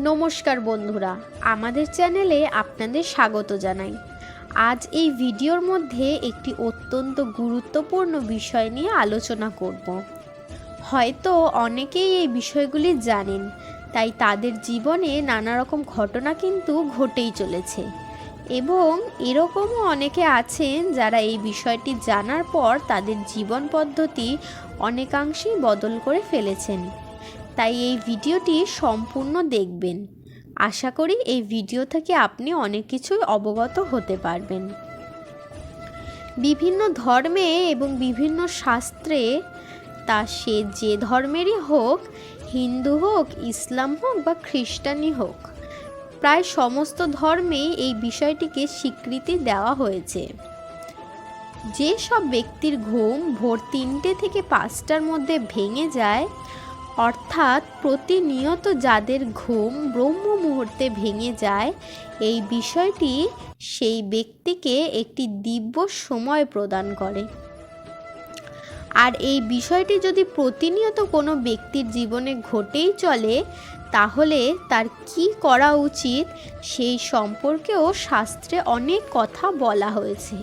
নমস্কার বন্ধুরা, আমাদের চ্যানেলে আপনাদের স্বাগত জানাই। আজ এই ভিডিওর মধ্যে একটি অত্যন্ত গুরুত্বপূর্ণ বিষয় নিয়ে আলোচনা করব। হয়তো অনেকেই এই বিষয়গুলি জানেন, তাই তাদের জীবনে নানা রকম ঘটনা কিন্তু ঘটেই চলেছে। এবং এরকমও অনেকে আছেন যারা এই বিষয়টি জানার পর তাদের জীবন পদ্ধতি অনেকাংশেই বদল করে ফেলেছেন। তাই এই ভিডিওটি সম্পূর্ণ দেখবেন। আশা করি এই ভিডিও থেকে আপনি অনেক কিছুই অবগত হতে পারবেন। বিভিন্ন ধর্মে এবং বিভিন্ন শাস্ত্রে তা সে যে ধর্মেরই হোক, হিন্দু হোক, ইসলাম হোক বা খ্রিস্টানই হোক, প্রায় সমস্ত ধর্মেই এই বিষয়টিকে স্বীকৃতি দেওয়া হয়েছে। যে সব ব্যক্তির ঘুম ভোর তিনটে থেকে পাঁচটার মধ্যে ভেঙে যায় অর্থাৎ প্রতিনিয়ত যাদের ঘুম ব্রহ্ম মুহূর্তে ভেঙে যায়, এই বিষয়টি সেই ব্যক্তিকে একটি দিব্য সময় প্রদান করে। আর এই বিষয়টি যদি প্রতিনিয়ত কোনো ব্যক্তির জীবনে ঘটেই চলে, তাহলে তার কি করা উচিত সেই সম্পর্কেও শাস্ত্রে অনেক কথা বলা হয়েছে।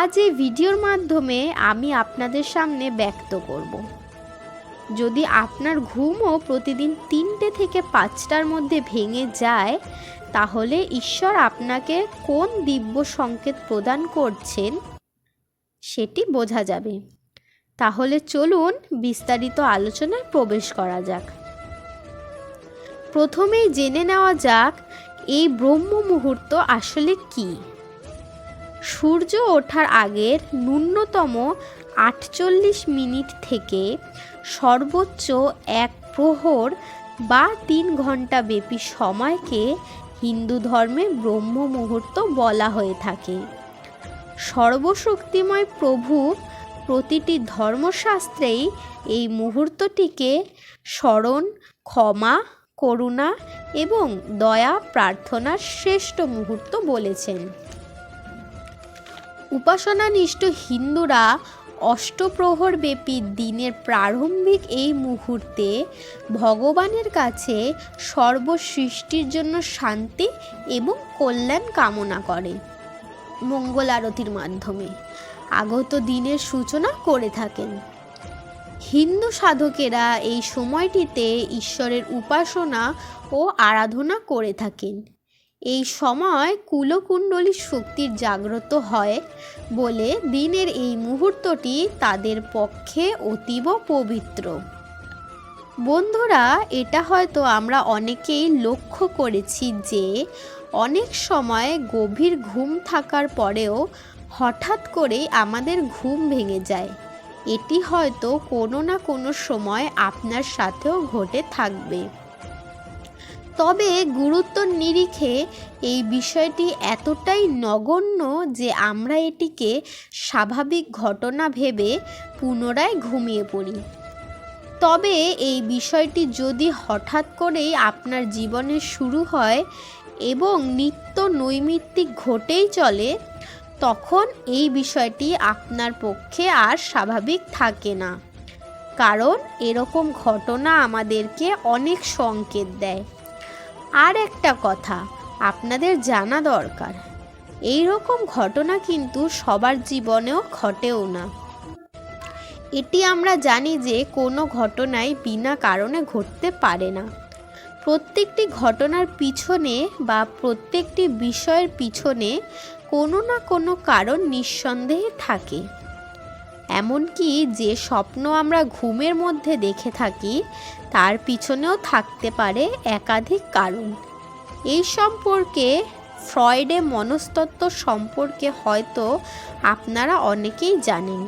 আজ এই ভিডিওর মাধ্যমে আমি আপনাদের সামনে ব্যক্ত করব। যদি আপনার ঘুমও প্রতিদিন তিনটে থেকে পাঁচটার মধ্যে ভেঙে যায়, তাহলে ঈশ্বর আপনাকে কোন দিব্য সংকেত প্রদান করছেন সেটি বোঝা যাবে। তাহলে চলুন বিস্তারিত আলোচনায় প্রবেশ করা যাক। প্রথমেই জেনে নেওয়া যাক, এই ব্রহ্ম মুহূর্ত আসলে কি? সূর্য ওঠার আগের ন্যূনতম আটচল্লিশ মিনিট থেকে সর্বোচ্চ এক প্রহর বা তিন ঘণ্টা ব্যাপী সময়কে হিন্দু ধর্মে ব্রহ্ম মুহূর্ত বলা হয়ে থাকে। সর্বশক্তিময় প্রভু প্রতিটি ধর্মশাস্ত্রেই এই মুহূর্তটিকে স্মরণ, ক্ষমা, করুণা এবং দয়া প্রার্থনার শ্রেষ্ঠ মুহূর্ত বলেছেন। উপাসনানিষ্ঠ হিন্দুরা অষ্টপ্রহর ব্যাপী দিনের প্রারম্ভিক এই মুহূর্তে ভগবানের কাছে সর্বসৃষ্টির জন্য শান্তি এবং কল্যাণ কামনা করে মঙ্গল আরতির মাধ্যমে। আগত দিনের সূচনা করে থাকেন। হিন্দু সাধকেরা এই সময়টিতে ঈশ্বরের উপাসনা ও আরাধনা করে থাকেন। এই সময় কুলকুণ্ডলী শক্তির জাগ্রত হয় বলে দিনের এই মুহূর্তটি তাদের পক্ষে অতীব পবিত্র। বন্ধুরা, এটা হয়তো আমরা অনেকেই লক্ষ্য করেছি যে অনেক সময় গভীর ঘুম থাকার পরেও হঠাৎ করেই আমাদের ঘুম ভেঙে যায়। এটি হয়তো কোনো না কোনো সময় আপনার সাথেও ঘটে থাকবে। তবে গুরুত্বর নিরিখে এই বিষয়টি এতটাই নগণ্য যে আমরা এটিকে স্বাভাবিক ঘটনা ভেবে পুনরায় ঘুমিয়ে পড়ি। তবে এই বিষয়টি যদি হঠাৎ করেই আপনার জীবনে শুরু হয় এবং নিত্য নৈমিত্তিক ঘটেই চলে, তখন এই বিষয়টি আপনার পক্ষে আর স্বাভাবিক থাকে না। কারণ এরকম ঘটনা আমাদেরকে অনেক সংকেত দেয়। আর একটা কথা, আপনাদের জানা দরকার। এই রকম ঘটনা কিন্তু সবার জীবনেও ঘটেও না। এটি আমরা জানি যে কোনো ঘটনাই বিনা কারণে ঘটতে পারে না। প্রত্যেকটি ঘটনার পিছনে বা প্রত্যেকটি বিষয়ের পিছনে কোনো না কোনো কারণ নিঃসন্দেহে থাকে। এমনকি যে স্বপ্ন আমরা ঘুমের মধ্যে দেখে থাকি তার পিছনেও থাকতে পারে একাধিক কারণ। এই সম্পর্কে ফ্রয়েডে মনস্তত্ত্ব সম্পর্কে হয়তো আপনারা অনেকেই জানেন।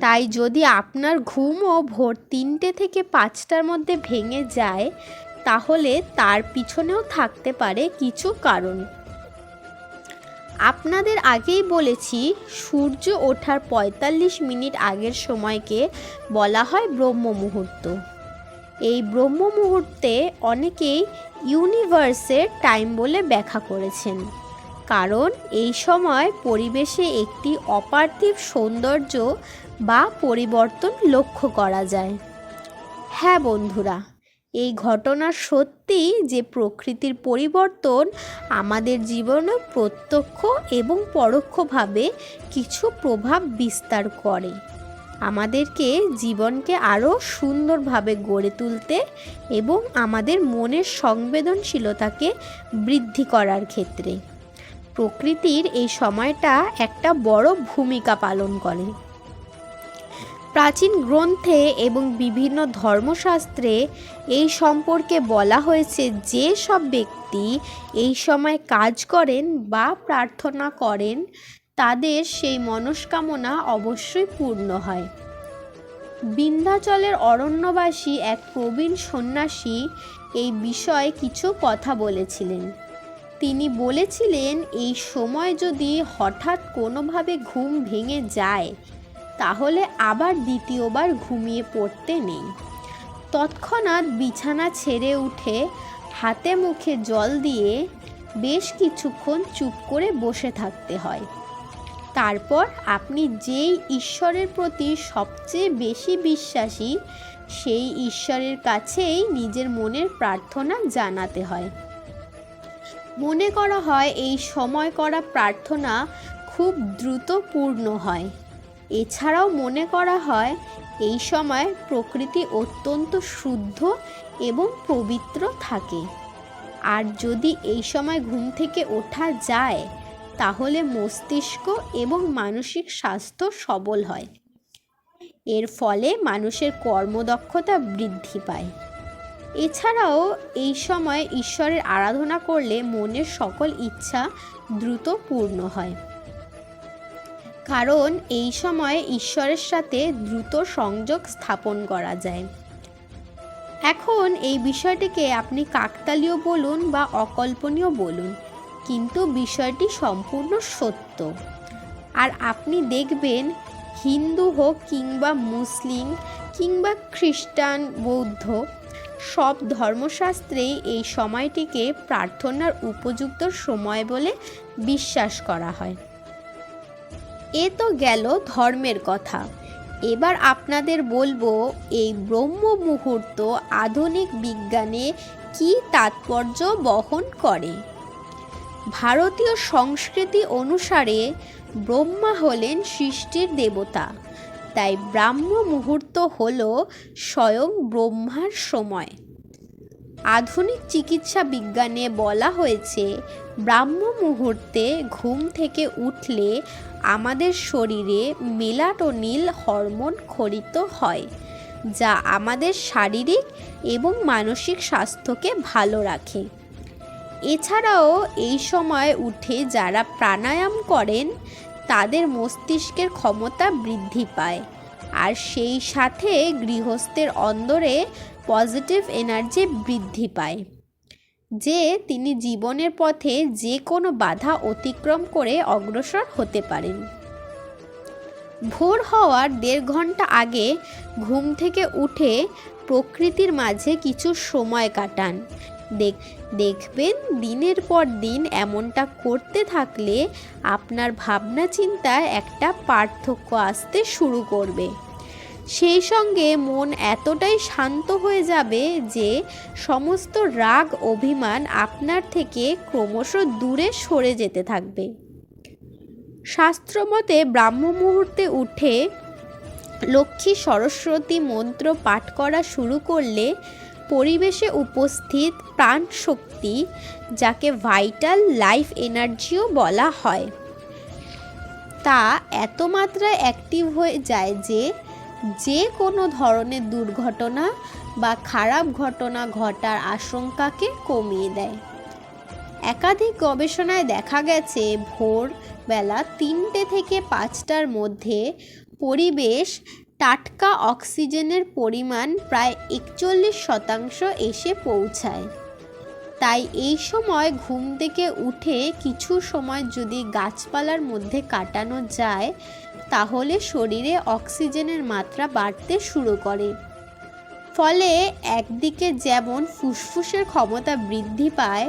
তাই যদি আপনার ঘুমও ভোর তিনটে থেকে পাঁচটার মধ্যে ভেঙে যায়, তাহলে তার পিছনেও থাকতে পারে কিছু কারণ। আপনাদের আগেই বলেছি, সূর্য ওঠার পঁয়তাল্লিশ মিনিট আগের সময়কে বলা হয় ব্রহ্ম মুহূর্ত এই ব্রহ্ম মুহূর্তে অনেকেই ইউনিভার্সের টাইম বলে ব্যাখ্যা করেছেন। কারণ এই সময় পরিবেশে একটি অপার্থিব সৌন্দর্য বা পরিবর্তন লক্ষ্য করা যায়। হ্যাঁ বন্ধুরা, এই ঘটনা সত্যি যে প্রকৃতির পরিবর্তন আমাদের জীবনে প্রত্যক্ষ এবং পরোক্ষভাবে কিছু প্রভাব বিস্তার করে। আমাদেরকে জীবনকে আরও সুন্দরভাবে গড়ে তুলতে এবং আমাদের মনের সংবেদনশীলতাকে বৃদ্ধি করার ক্ষেত্রে। প্রকৃতির এই সময়টা একটা বড় ভূমিকা পালন করে। প্রাচীন গ্রন্থে এবং বিভিন্ন ধর্মশাস্ত্রে এই সম্পর্কে বলা হয়েছে যে সব ব্যক্তি এই সময় কাজ করেন বা প্রার্থনা করেন তাদের সেই মনস্কামনা অবশ্যই পূর্ণ হয়। বিন্ধ্যাচলের অরণ্যবাসী এক প্রবীণ সন্ন্যাসী এই বিষয়ে কিছু কথা বলেছিলেন। তিনি বলেছিলেন, এই সময় যদি হঠাৎ কোনোভাবে ঘুম ভেঙে যায়, তাহলে আবার দ্বিতীয়বার ঘুমিয়ে পড়তে নেই। তৎক্ষণাৎ বিছানা ছেড়ে উঠে হাতে মুখে জল দিয়ে বেশ কিছুক্ষণ চুপ করে বসে থাকতে হয়। তারপর আপনি যেই ঈশ্বরের প্রতি সবচেয়ে বেশি বিশ্বাসী, সেই ঈশ্বরের কাছেই নিজের মনের প্রার্থনা জানাতে হয়। মনে করা হয় এই সময় করা প্রার্থনা খুব দ্রুত পূর্ণ হয়। এছাড়াও মনে করা হয় এই সময় প্রকৃতি অত্যন্ত শুদ্ধ এবং পবিত্র থাকে। আর যদি এই সময় ঘুম থেকে ওঠা যায় তাহলে মস্তিষ্ক এবং মানসিক স্বাস্থ্য সবল হয়। এর ফলে মানুষের কর্মদক্ষতা বৃদ্ধি পায়। এছাড়াও এই সময় ঈশ্বরের আরাধনা করলে মনের সকল ইচ্ছা দ্রুত পূর্ণ হয়। কারণ এই সময় ঈশ্বরের সাথে দ্রুত সংযোগ স্থাপন করা যায়। এখন এই বিষয়টিকে আপনি কাকতালীয় বলুন বা অকল্পনীয় বলুন। কিন্তু বিষয়টি সম্পূর্ণ সত্য। আর আপনি দেখবেন হিন্দু হোক কিংবা মুসলিম কিংবা খ্রিস্টান, বৌদ্ধ, সব ধর্মশাস্ত্রেই এই সময়টিকে প্রার্থনার উপযুক্ত সময় বলে বিশ্বাস করা হয়। এ তো গেল ধর্মের কথা। এবার আপনাদের বলব, এই ব্রহ্ম মুহূর্ত আধুনিক বিজ্ঞানে কি তাৎপর্য বহন করে? ভারতীয় সংস্কৃতি অনুসারে ব্রহ্মা হলেন সৃষ্টির দেবতা। তাই ব্রাহ্ম মুহূর্ত হল স্বয়ং ব্রহ্মার সময়। আধুনিক চিকিৎসা বিজ্ঞানে বলা হয়েছে, ব্রাহ্ম মুহূর্তে ঘুম থেকে উঠলে আমাদের শরীরে মেলাটোনিল হরমোন খরিত হয়, যা আমাদের শারীরিক এবং মানসিক স্বাস্থ্যকে ভালো রাখে। এছাড়াও এই সময় উঠে যারা প্রাণায়াম করেন, তাদের মস্তিষ্কের ক্ষমতা বৃদ্ধি পায়। আর সেই সাথে গৃহস্থের অন্দরে পজিটিভ এনার্জি বৃদ্ধি পায়, যে তিনি জীবনের পথে যে কোনো বাধা অতিক্রম করে অগ্রসর হতে পারেন। ভোর হওয়ার দেড় ঘণ্টা আগে ঘুম থেকে উঠে প্রকৃতির মাঝে কিছু সময় কাটান। দেখ, দেখবেন দিনের পর দিন এমনটা করতে থাকলে আপনার ভাবনা চিন্তায় একটা পার্থক্য আসতে শুরু করবে। সেই সঙ্গে মন এতটাই শান্ত হয়ে যাবে যে সমস্ত রাগ, অভিমান আপনার থেকে ক্রমশ দূরে সরে যেতে থাকবে। শাস্ত্রমতে ব্রাহ্ম মুহূর্তে উঠে লক্ষ্মী সরস্বতী মন্ত্র পাঠ করা শুরু করলে পরিবেশে উপস্থিত প্রাণ শক্তি যাকে ভাইটাল লাইফ এনার্জিও বলা হয়। তা এত মাত্রায় অ্যাক্টিভ হয়ে যায় যে যে কোনো ধরনের দুর্ঘটনা বা খারাপ ঘটনা ঘটার আশঙ্কাকে কমিয়ে দেয়। একাধিক গবেষণায় দেখা গেছে ভোর বেলা তিনটে থেকে পাঁচটার মধ্যে পরিবেশ টাটকা অক্সিজেনের পরিমাণ প্রায় একচল্লিশ শতাংশ এসে পৌঁছায়। তাই এই সময় ঘুম থেকে উঠে কিছু সময় যদি গাছপালার মধ্যে কাটানো যায়, তাহলে শরীরে অক্সিজেনের মাত্রা বাড়তে শুরু করে। ফলে একদিকে যেমন ফুসফুসের ক্ষমতা বৃদ্ধি পায়,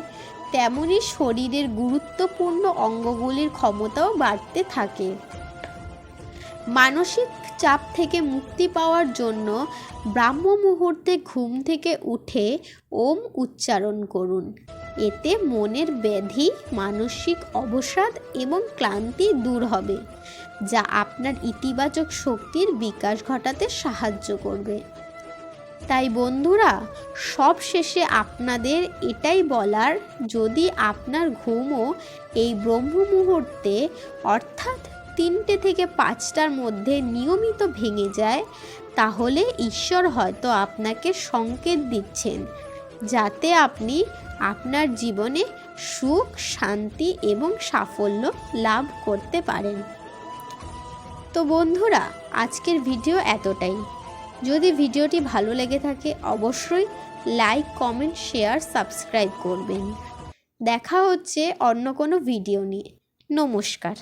তেমনি শরীরের গুরুত্বপূর্ণ অঙ্গগুলির ক্ষমতাও বাড়তে থাকে। মানসিক চাপ থেকে মুক্তি পাওয়ার জন্য ব্রাহ্ম মুহূর্তে ঘুম থেকে উঠে ওম উচ্চারণ করুন। এতে মনের ব্যাধি, মানসিক অবসাদ এবং ক্লান্তি দূর হবে, যা আপনার ইতিবাচক শক্তির বিকাশ ঘটাতে সাহায্য করবে। তাই বন্ধুরা সব শেষে আপনাদের এটাই বলার, যদি আপনার ঘুমও এই ব্রহ্ম মুহূর্তে অর্থাৎ তিনটে থেকে পাঁচটার মধ্যে নিয়মিত ভেঙে যায়, তাহলে ঈশ্বর হয়তো আপনাকে সংকেত দিচ্ছেন, যাতে আপনি আপনার জীবনে সুখ, শান্তি এবং সাফল্য লাভ করতে পারেন। তো বন্ধুরা, আজকের ভিডিও এতটাই। যদি ভিডিওটি ভালো লেগে থাকে, অবশ্যই লাইক, কমেন্ট, শেয়ার, সাবস্ক্রাইব করবেন। দেখা হচ্ছে অন্য কোনো ভিডিও নিয়ে। নমস্কার।